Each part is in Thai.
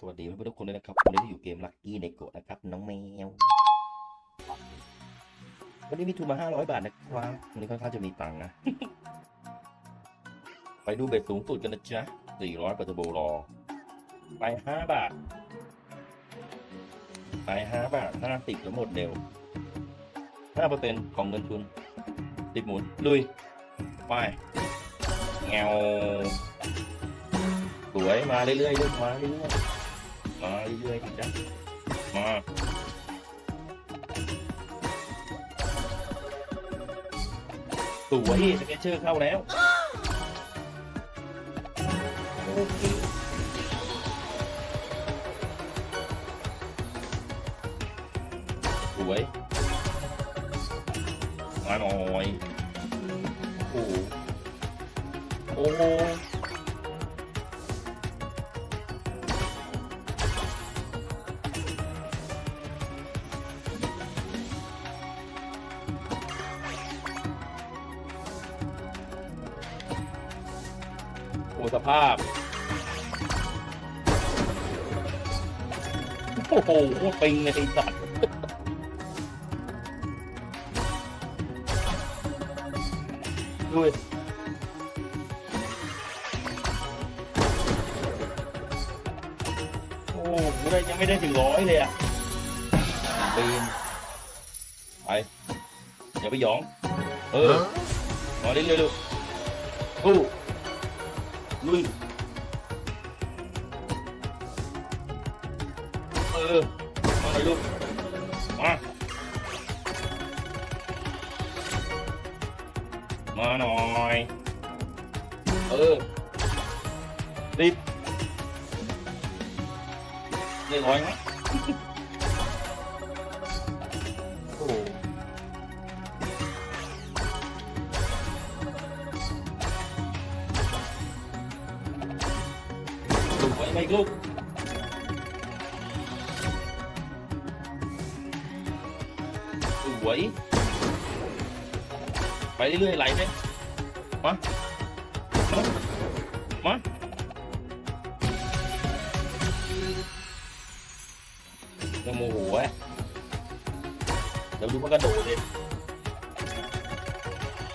สวัสดีเพื่อนๆทุกคนด้วยนะครับวันนี้ที่อยู่เกมลักกี้ในโกะนะครับ น้องแมว วันนี้มีทุนมา500บาทนะครับวันนี้ค่อนข้างจะมีตังค์นะ ไปดูเบ็ดสูงสุดกันนะจ๊ะ400ปัตเตอร์โบรอ ไป5บาท ไป5บาท50แล้วหมดเร็ว5%ของเงินทุนติดหมุนลุย ไปแงวสวยมาเรื่อยๆลูกมาเรื่อยๆ มาเรื่อยๆจ้ะมาสวยสเก็ตเชอร์เข้าแล้วโอเคสวยมาหน่อยโอ้โห อ้โหโอ้สภาพ โอ้โหโคตรปิงเลยไอ้สัตว์ดูดิโอ้โหไม่ได้ยังไม่ได้ถึงร้อยเลยอะปีนไปอย่าไปหยอง เออมาเรื่อยๆลูก สู้ลุยเออมาหน่อยลู สวยไหมลูกสวยไปเรื่อยๆไหลไหมมามามายังโมโหอะเดี๋ยวดูมันกระโดดเลย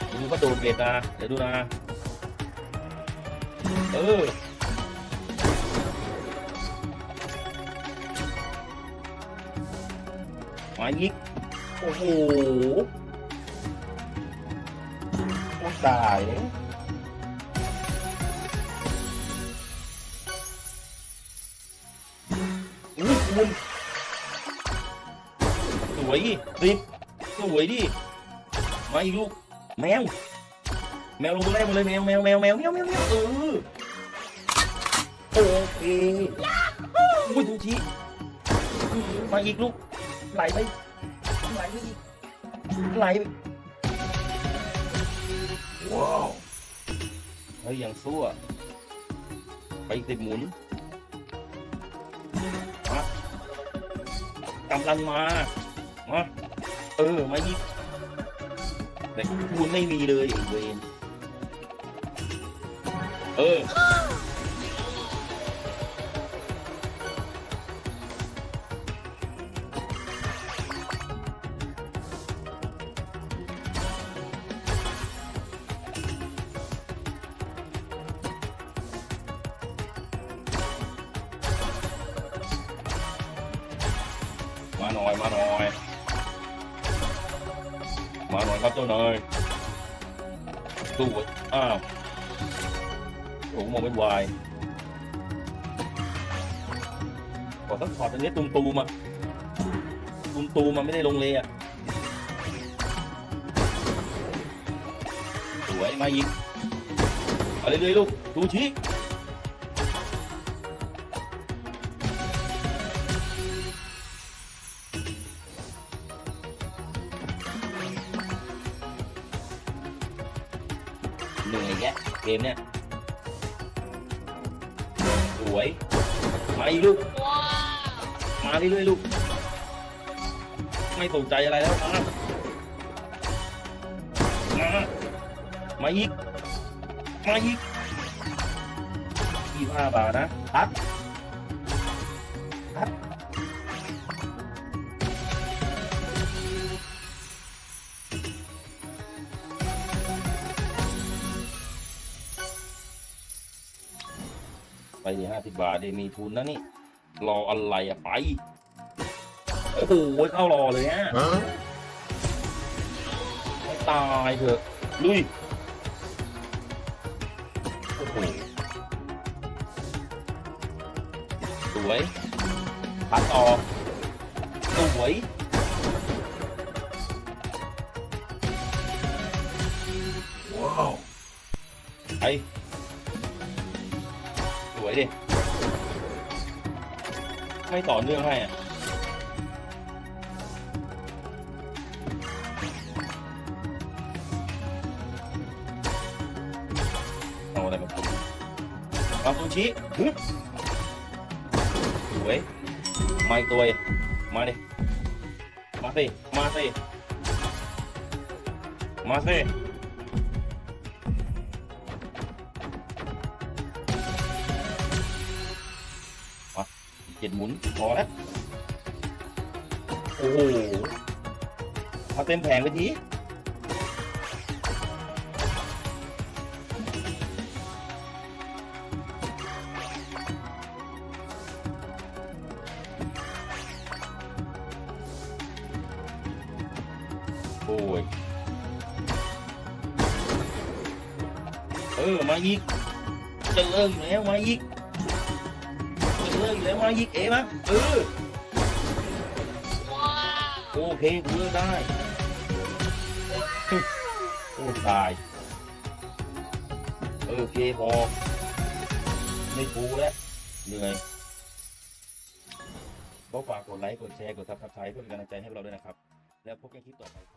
ดูมันกระโดดเบ็ดนะเดี๋ยวดูนะเออ มายิก โอ้โหโอ้ตายอุ้ยคุณสวยดิสิบสวยดิ มาอีกลูก แมว แมวลงตัวแรกหมดเลยแมวแมวแมวแมวแมวแมวแมวเออโอเคอุ้ยดูทีมาอีกลูก ไหลไปไหลไปอีกไหลไปว้าวเฮ้ยยังสู้อะไปติดหมุนมากำลังมามาเออมาอีกแต่คูณไม่มีเลยไอ้เวนเออ มาหน่อย มาหน่อย มาหน่อยครับเจ้านายสู้ไว้อ้าวโอ้โหมองเป็นวายขอสักช็อตอันนี้ตุมตูมๆอะตุมตูมๆมันไม่ได้ลงเลยอะสวยมายิงเอาเรื่อยๆลูกดูชี้ เกมเนี้ยสวยมาอีกลูกมาเรื่อยๆลูก ไม่สนใจอะไรแล้วมามามาอีกมาอีกยี่ห้าบาทนะพัดครั ไปดีห้าสิบบาทดีมีทุนนะนี่ รออะไรอะไป โอ้โหเข้ารอเลยฮะไม่ตายเถอะ ลุย โอ้โห สวยพัดออก สวยว้าวไปส วยดิไม่ต่อเนื่องให้อะเอาอะไรมาเอาซูชิฮึบสวยมาอีกตัวมาดิ มาสิ มาสิ มาสิ เจ็ดหมุนพอแล้วโอ้โหมาเต็มแผงไปทีโอ้ย เออ มาอีก จะเลิกอยู่แล้ว มาอีก จะเลิกอยู่แล้วมาอีกเอ๋มาเออโอเคกูเลิกได้โอ้ตายโอเคพอไม่กูแล้วเหนื่อยก็ฝากกดไลค์กดแชร์กดซับสไครต์เพื่อเป็นกำลังใจให้พวกเราด้วยนะครับ แล้วพบกันคลิปต่อไปครับ